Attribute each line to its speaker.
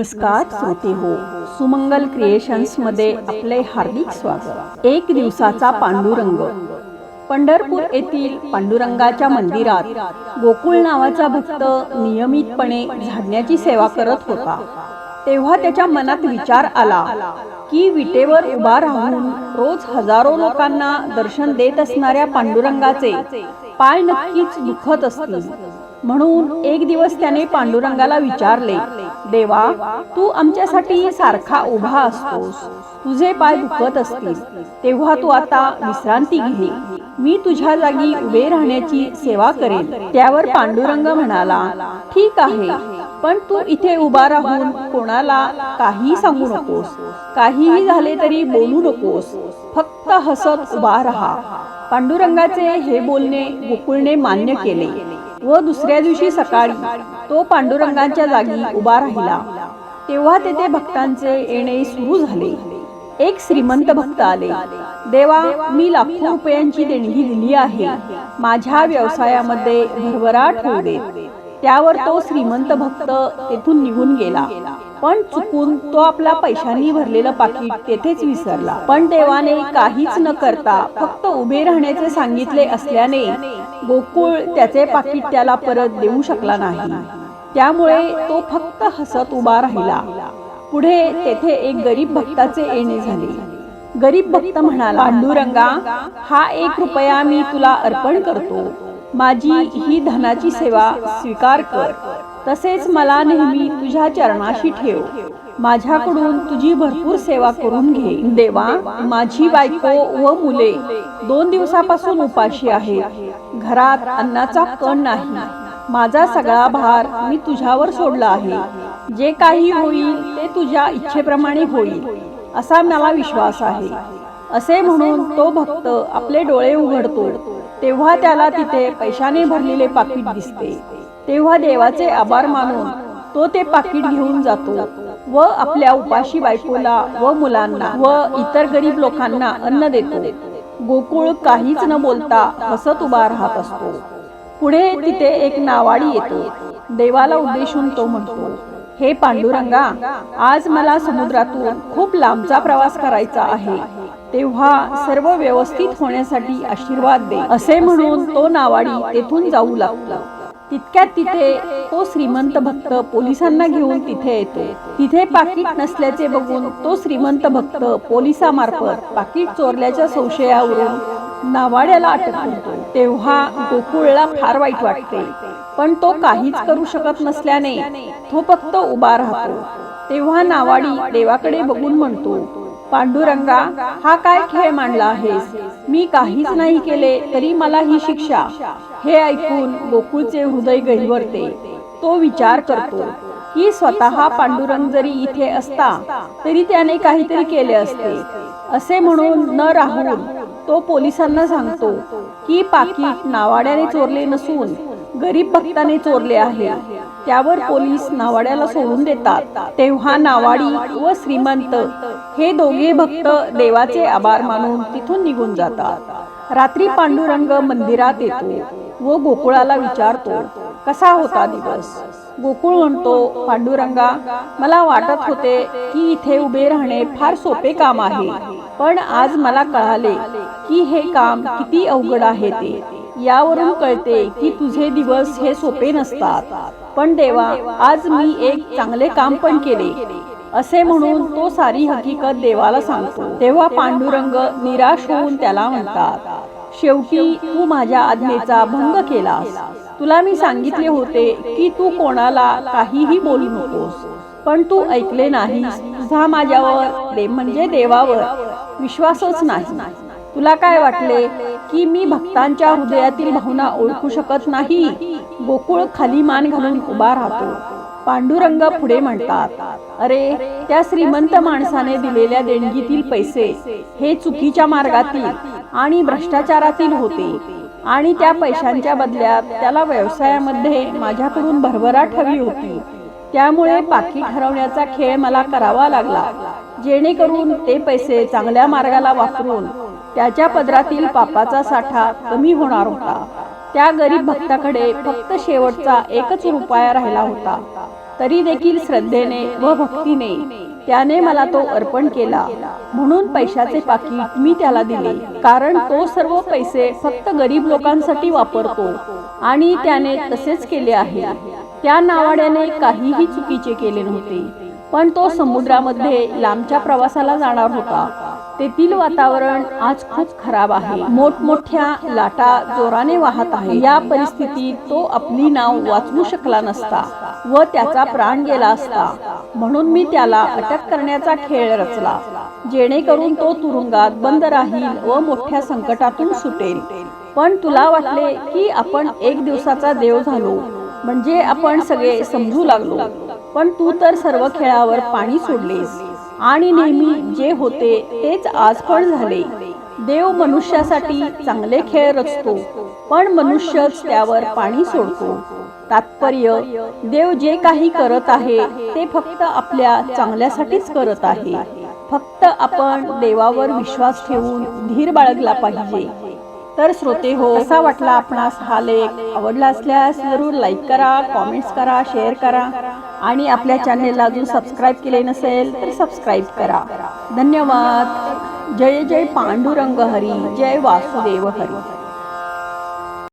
Speaker 1: नमस्कार श्रोते हो सुमंगल क्रिएशन्समध्ये आपले हार्दिक स्वागत. एक दिवसाचा पांडुरंग. पंढरपूर येथील पांडुरंगाच्या मंदिरात गोकुळ नावाचा भक्त नियमितपणे झाडण्याची सेवा करत होता. तेव्हा त्याच्या मनात विचार आला की विटेवर उभा राहून रोज हजारो लोकांना दर्शन देत असणाऱ्या पांडुरंगाचे पाय नक्कीच दुखत असतील. म्हणून एक दिवस त्याने पांडुरंगाला विचारले देवा तू आमच्यासाठी सारखा उभा असतोस. तुझे पाय दुखत असतील. तेव्हा तू आता विश्रांती घे. मी तुझ्या जागी उभे राहण्याची सेवा करेन. त्यावर पांडुरंग म्हणाला ठीक आहे पण तू इथे उभा राहून कोणाला काही सांगू नकोस. काहीही झाले तरी बोलू नकोस. फक्त हसत उभा राहा. पांडुरंगाचे हे बोलणे गोकुळने मान्य केले. व दुसऱ्या दिवशी सकाळी तो पांडुरंगांच्या जागी उभा राहिला. तेव्हा तेथे भक्तांचे येणे सुरू झाले. एक श्रीमंत भक्त आले. देवा मी लाखो रुपयांची देणगी दिली आहे. माझ्या व्यवसायामध्ये भरभराट होऊ दे त्यावर तो श्रीमंत भक्त तेथून निघून गेला. पण चुकून तो आपला पैशांनी भरलेलं पाकिट तेथेच विसरला. पण देवाने काहीच न करता फक्त उभे राहण्याचे सांगितले असल्याने गोकुळ त्याचे पाकिट त्याला परत देऊ शकला नाही. त्यामुळे तो फक्त हसत उभा राहिला. पुढे तेथे एक गरीब भक्ताचे येणे झाले. गरीब भक्त म्हणाला पांडुरंगा हा एक रुपया मी तुला अर्पण करतो. माझी ही धनाची सेवा स्वीकार कर. तसेच मला नेहमी तुझ्या चरणाशी ठेव. माझ्याकडून तुझी भरपूर सेवा करून घे. देवा माझी बायको व मुले दोन दिवसापासून उपाशी आहेत. घरात अन्नाचा कण नाही. माझा सगळा भार मी तुझ्यावर सोडला आहे. जे काही होईल ते तुझ्या इच्छेप्रमाणे होईल असा मला विश्वास आहे. असे म्हणून तो भक्त आपले डोळे उघडतो. तेव्हा त्याला तिथे पैशाने भरलेले पाकिट दिसते. तेव्हा देवाचे आभार मानून तो ते पाकिट घेऊन जातो व आपल्या उपाशी बायकोला व मुलांना व इतर गरीब लोकांना अन्न देतो. गोकुळ काहीच न बोलता हसत उभा राहत असतो. पुढे तिथे एक नावाडी येतो. देवाला उद्देशून तो म्हणतो हे पांडुरंगा आज मला समुद्रातून खूप लांबचा प्रवास करायचा आहे. तेव्हा सर्व व्यवस्थित होण्यासाठी आशीर्वाद दे. असे म्हणून तो नावाडी तेथून जाऊ लागला. तितक्यात तिथे तो श्रीमंत भक्त पोलिसांना घेऊन तिथे येतो. तिथे पाकिट नसल्याचे बघून तो श्रीमंत भक्त पोलिसामार्फत पाकिट चोरल्याच्या संशयावरून नावाड्याला अटक करतो. तेव्हा गोकुळला फार वाईट वाटते. पण तो काहीच करू शकत नसल्याने तो फक्त उभा राहतो. तेव्हा नावाडी देवाकडे बघून म्हणतो पांडुरंगा हा काय खेळ मांडला आहेस? मी काहीच नाही केले तरी मला ही शिक्षा. हे ऐकून गोकुळचे हृदय गहिवरते. तो विचार करतो की स्वतः पांडुरंग जरी इथे असता तरी त्याने काहीतरी केले असते. असे म्हणून न राहून तो पोलिसांना सांगतो की पाकिट नावाड्याने चोरले नसून गरीब भक्ताने चोरले आहे. त्यावर पोलीस नावाड्याला सोडून देतात. तेव्हा नावाडी व श्रीमंत हे दोघे भक्त देवाचे आभार मानून तिथून निघून जातात. रात्री पांडुरंग मंदिरात येतो व गोकुळाला विचारतो कसा होता दिवस? गोकुळ म्हणतो पांडुरंगा मला वाटत होते की इथे उभे राहणे फार सोपे काम आहे पण आज मला कळाले की हे काम किती अवघड आहे ते. यावरून कळते की तुझे दिवस हे सोपे नसतात. पण देवा आज मी एक चांगले काम पण केले. असे म्हणून तो सारी हकीकत देवाला सांगतो. तेव्हा पांडुरंग निराश होऊन त्याला म्हणतात शेवटी तू माझ्या आज्ञेचा भंग केलास. तुला मी सांगितले होते की तू कोणाला काहीही बोलू नकोस. पण तू ऐकले नाही तुझा माझ्यावर दे म्हणजे देवावर विश्वासच नाही. तुला काय वाटले की मी भक्तांच्या हृदयातील भावना ओळखू शकत नाही? गोकुळ खाली मान घालून उभा राहतो. पांडुरंग पुढे म्हणतात अरे त्या श्रीमंत माणसाने दिलेल्या देणगीतील पैसे हे चुकीच्या मार्गातील आणि भ्रष्टाचारातील होते आणि त्या पैशांच्या बदल्यात त्याला व्यवसायामध्ये माझ्याकडून भरभराट हवी होती. त्यामुळे पाकी ठरवण्याचा खेळ मला करावा लागला. जेणेकरून ते पैसे चांगल्या मार्गाला वापरून त्याच्या पदरातील पापाचा साठा कमी होणार होता. त्या गरीब भक्ताकडे फक्त शेवटचा एकच रुपया राहिला होता. तरी देखील श्रद्धेने व भक्तीने त्याने मला तो अर्पण केला. म्हणून पैशाचे पाकिट मी त्याला दिले. कारण तो सर्व पैसे फक्त गरीब लोकांसाठी वापरतो आणि त्याने तसेच केले आहे. त्या नावाड्याने काहीही चुकीचे केले नव्हते. पण तो समुद्रामध्ये लांबच्या प्रवासाला जाणार होता. तेथील वातावरण आज खूप खराब आहे. मोठमोठ्या लाटा जोराने वाहत आहे. या परिस्थितीत तो आपली नाव वाचवू शकला नसता व त्याचा प्राण गेला असता. म्हणून मी त्याला अटक करण्याचा खेळ रचला जेणेकरून तो तुरुंगात बंद राहील व मोठ्या संकटातून सुटेल. पण तुला वाटले की आपण एक दिवसाचा देव झालो म्हणजे आपण सगळे समजू लागलो. पण तू तर सर्व खेळावर पाणी सोडलेस. आणि नेहमी जे होते तेच आज पण झाले. देव मनुष्यासाठी चांगले खेळ रचतो पण मनुष्यच त्यावर पाणी सोडतो. तात्पर्य देव जे काही करत आहे ते फक्त आपल्या चांगल्यासाठीच करत आहे. फक्त आपण देवावर विश्वास ठेवून धीर बाळगला पाहिजे. तर श्रोते हो असा वाटला आपणास हा लेख? आवडला असल्यास जरूर लाईक करा कॉमेंट्स करा शेअर करा. आणि आपल्या चॅनेलला अजून सबस्क्राईब केले नसेल तर सबस्क्राईब करा. धन्यवाद. जय जय पांडुरंग हरी. जय वासुदेव हरी.